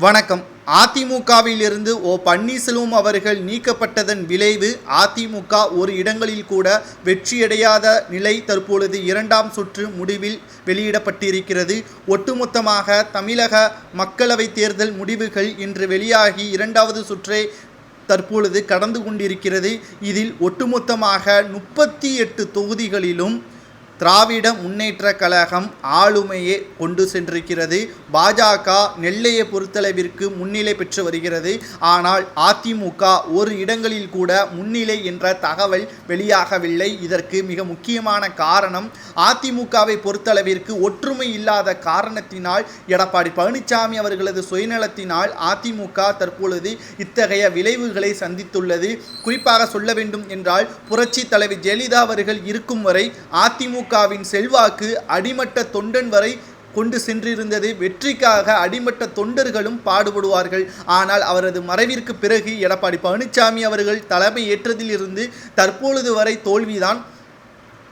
வணக்கம். அதிமுகவிலிருந்து ஓ பன்னீர்செல்வம் அவர்கள் நீக்கப்பட்டதன் விளைவு அதிமுக ஒரு இடங்களில் கூட வெற்றியடையாத நிலை தற்பொழுது இரண்டாம் சுற்று முடிவில் வெளியிடப்பட்டிருக்கிறது. ஒட்டுமொத்தமாக தமிழக மக்களவைத் தேர்தல் முடிவுகள் இன்று வெளியாகி இரண்டாவது சுற்றை தற்பொழுது கடந்து கொண்டிருக்கிறது. இதில் ஒட்டுமொத்தமாக முப்பத்தி எட்டு தொகுதிகளிலும் திராவிட முன்னேற்ற கழகம் ஆளுமையை கொண்டு சென்றிருக்கிறது. பாஜக நெல்லையை பொறுத்தளவிற்கு முன்னிலை பெற்று வருகிறது. ஆனால் அதிமுக ஒரு இடங்களில் கூட முன்னிலை என்ற தகவல் வெளியாகவில்லை. இதற்கு மிக முக்கியமான காரணம் அதிமுகவை பொறுத்தளவிற்கு ஒற்றுமை இல்லாத காரணத்தினால் எடப்பாடி பழனிசாமி அவர்களது சுயநலத்தினால் அதிமுக தற்பொழுது இத்தகைய விளைவுகளை சந்தித்துள்ளது. குறிப்பாக சொல்ல வேண்டும் என்றால் புரட்சி தலைவி ஜெயலலிதா அவர்கள் இருக்கும் வரை அதிமுக அதிமுகவின் செல்வாக்கு அடிமட்ட தொண்டன் வரை கொண்டு சென்றிருந்தது. வெற்றிக்காக அடிமட்ட தொண்டர்களும் பாடுபடுவார்கள். ஆனால் அவரது மறைவிற்கு பிறகு எடப்பாடி பழனிசாமி அவர்கள் தலைமை ஏற்றதிலிருந்து தற்பொழுது வரை தோல்விதான்.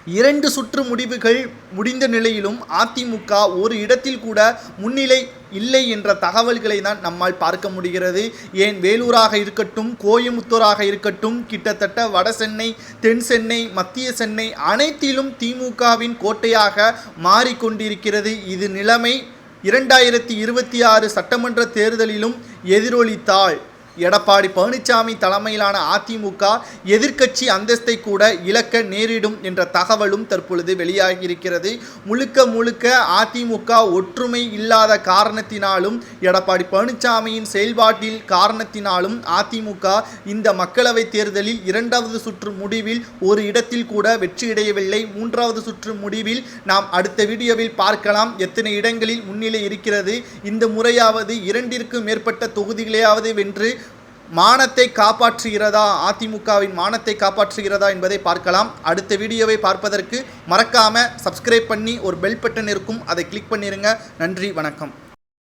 இரண்டு சுற்று முடிவுகள் முடிந்த நிலையிலும் அதிமுக ஒரு இடத்தில் கூட முன்னிலை இல்லை என்ற தகவல்களை தான் நம்மால் பார்க்க முடிகிறது. ஏன் வேலூராக இருக்கட்டும் கோயமுத்தூராக இருக்கட்டும் கிட்டத்தட்ட வட சென்னை தென் சென்னை மத்திய சென்னை அனைத்திலும் திமுகவின் கோட்டையாக மாறிக்கொண்டிருக்கிறது. இது நிலைமை இரண்டாயிரத்தி இருபத்தி ஆறு சட்டமன்ற தேர்தலிலும் எதிரொலித்தாள். எடப்பாடி பழனிசாமி தலைமையிலான அதிமுக எதிர்க்கட்சி அந்தஸ்தை கூட இழக்க நேரிடும் என்ற தகவலும் தற்பொழுது வெளியாகியிருக்கிறது. முழுக்க முழுக்க அதிமுக ஒற்றுமை இல்லாத காரணத்தினாலும் எடப்பாடி பழனிசாமியின் செயல்பாட்டில் காரணத்தினாலும் அதிமுக இந்த மக்களவைத் தேர்தலில் இரண்டாவது சுற்று முடிவில் ஒரு இடத்தில் கூட வெற்றியடையவில்லை மூன்றாவது சுற்று முடிவில் நாம் அடுத்த வீடியோவில் பார்க்கலாம். எத்தனை இடங்களில் முன்னிலை இருக்கிறது? இந்த முறையாவது இரண்டிற்கும் மேற்பட்ட தொகுதிகளையாவது வென்று மானத்தை காப்பாற்றுகிறதா? அதிமுகவின் மானத்தை காப்பாற்றுகிறதா என்பதை பார்க்கலாம். அடுத்த வீடியோவை பார்ப்பதற்கு மறக்காம சப்ஸ்கிரைப் பண்ணி ஒரு பெல் பட்டன் இருக்கும். அதை கிளிக் பண்ணிடுங்க நன்றி வணக்கம்.